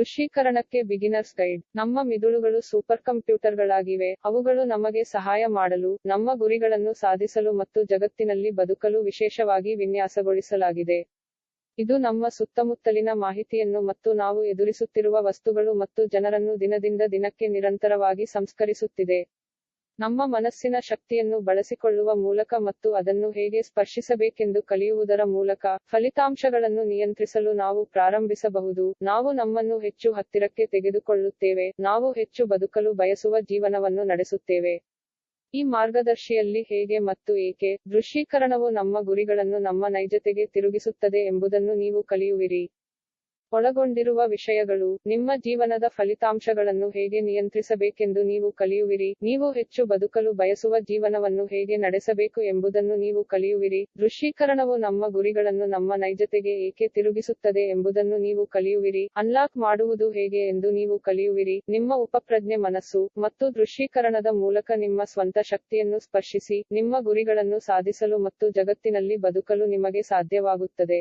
ದೃಶ್ಯೀಕರಣಕ್ಕೆ beginners guide ನಮ್ಮ ಮಿದುಳುಗಳು super ಕಂಪ್ಯೂಟರ್ಗಳಾಗಿವೆ ಅವುಗಳು ನಮಗೆ ಸಹಾಯ ಮಾಡಲು, ನಮ್ಮ ಗುರಿಗಳನ್ನು ಸಾಧಿಸಲು ಮತ್ತು ಜಗತ್ತಿನಲ್ಲಿ ಬದುಕಲು ವಿಶೇಷವಾಗಿ ವಿನ್ಯಾಸಗೊಳಿಸಲಾಗಿದೆ. ಇದು ನಮ್ಮ ಸುತ್ತಮುತ್ತಲಿನ ಮಾಹಿತಿಯನ್ನು ಮತ್ತು ನಾವು ಎದುರಿಸುತ್ತಿರುವ ವಸ್ತುಗಳು ಮತ್ತು ಜನರನ್ನು ದಿನದಿಂದ ದಿನಕ್ಕೆ ನಿರಂತರವಾಗಿ ಸಂಸ್ಕರಿಸುತ್ತಿದೆ. ನಮ್ಮ ಮನಸ್ಸಿನ ಶಕ್ತಿಯನ್ನು ಬಳಸಿಕೊಳ್ಳುವ ಮೂಲಕ ಮತ್ತು ಅದನ್ನು ಹೇಗೆ ಸ್ಪರ್ಶಿಸಬೇಕೆಂದು ಕಲಿಯುವುದರ ಮೂಲಕ ಫಲಿತಾಂಶಗಳನ್ನು ನಿಯಂತ್ರಿಸಲು ನಾವು ಪ್ರಾರಂಭಿಸಬಹುದು. ನಾವು ನಮ್ಮನ್ನು ಹೆಚ್ಚು ಹತ್ತಿರಕ್ಕೆ ತೆಗೆದುಕೊಳ್ಳುತ್ತೇವೆ. ನಾವು ಹೆಚ್ಚು ಬದುಕಲು ಬಯಸುವ ಜೀವನವನ್ನು ನಡೆಸುತ್ತೇವೆ. ಈ ಮಾರ್ಗದರ್ಶಿಯಲ್ಲಿ ಹೇಗೆ ಮತ್ತು ಏಕೆ ದೃಶ್ಯೀಕರಣವು ನಮ್ಮ ಗುರಿಗಳನ್ನು ನಮ್ಮ ನೈಜತೆಗೆ ತಿರುಗಿಸುತ್ತದೆ ಎಂಬುದನ್ನು ನೀವು ಕಲಿಯುವಿರಿ. ಒಳಗೊಂಡಿರುವ ವಿಷಯಗಳು ನಿಮ್ಮ ಜೀವನದ ಫಲಿತಾಂಶಗಳನ್ನು ಹೇಗೆ ನಿಯಂತ್ರಿಸಬೇಕೆಂದು ನೀವು ಕಲಿಯುವಿರಿ. ನೀವು ಹೆಚ್ಚು ಬದುಕಲು ಬಯಸುವ ಜೀವನವನ್ನು ಹೇಗೆ ನಡೆಸಬೇಕು ಎಂಬುದನ್ನು ನೀವು ಕಲಿಯುವಿರಿ. ದೃಶ್ಯೀಕರಣವು ನಮ್ಮ ಗುರಿಗಳನ್ನು ನಮ್ಮ ನೈಜತೆಗೆ ಏಕೆ ತಿರುಗಿಸುತ್ತದೆ ಎಂಬುದನ್ನು ನೀವು ಕಲಿಯುವಿರಿ. ಅನ್ಲಾಕ್ ಮಾಡುವುದು ಹೇಗೆ ಎಂದು ನೀವು ಕಲಿಯುವಿರಿ. ನಿಮ್ಮ ಉಪಪ್ರಜ್ಞೆ ಮನಸ್ಸು ಮತ್ತು ದೃಶ್ಯೀಕರಣದ ಮೂಲಕ ನಿಮ್ಮ ಸ್ವಂತ ಶಕ್ತಿಯನ್ನು ಸ್ಪರ್ಶಿಸಿ, ನಿಮ್ಮ ಗುರಿಗಳನ್ನು ಸಾಧಿಸಲು ಮತ್ತು ಜಗತ್ತಿನಲ್ಲಿ ಬದುಕಲು ನಿಮಗೆ ಸಾಧ್ಯವಾಗುತ್ತದೆ.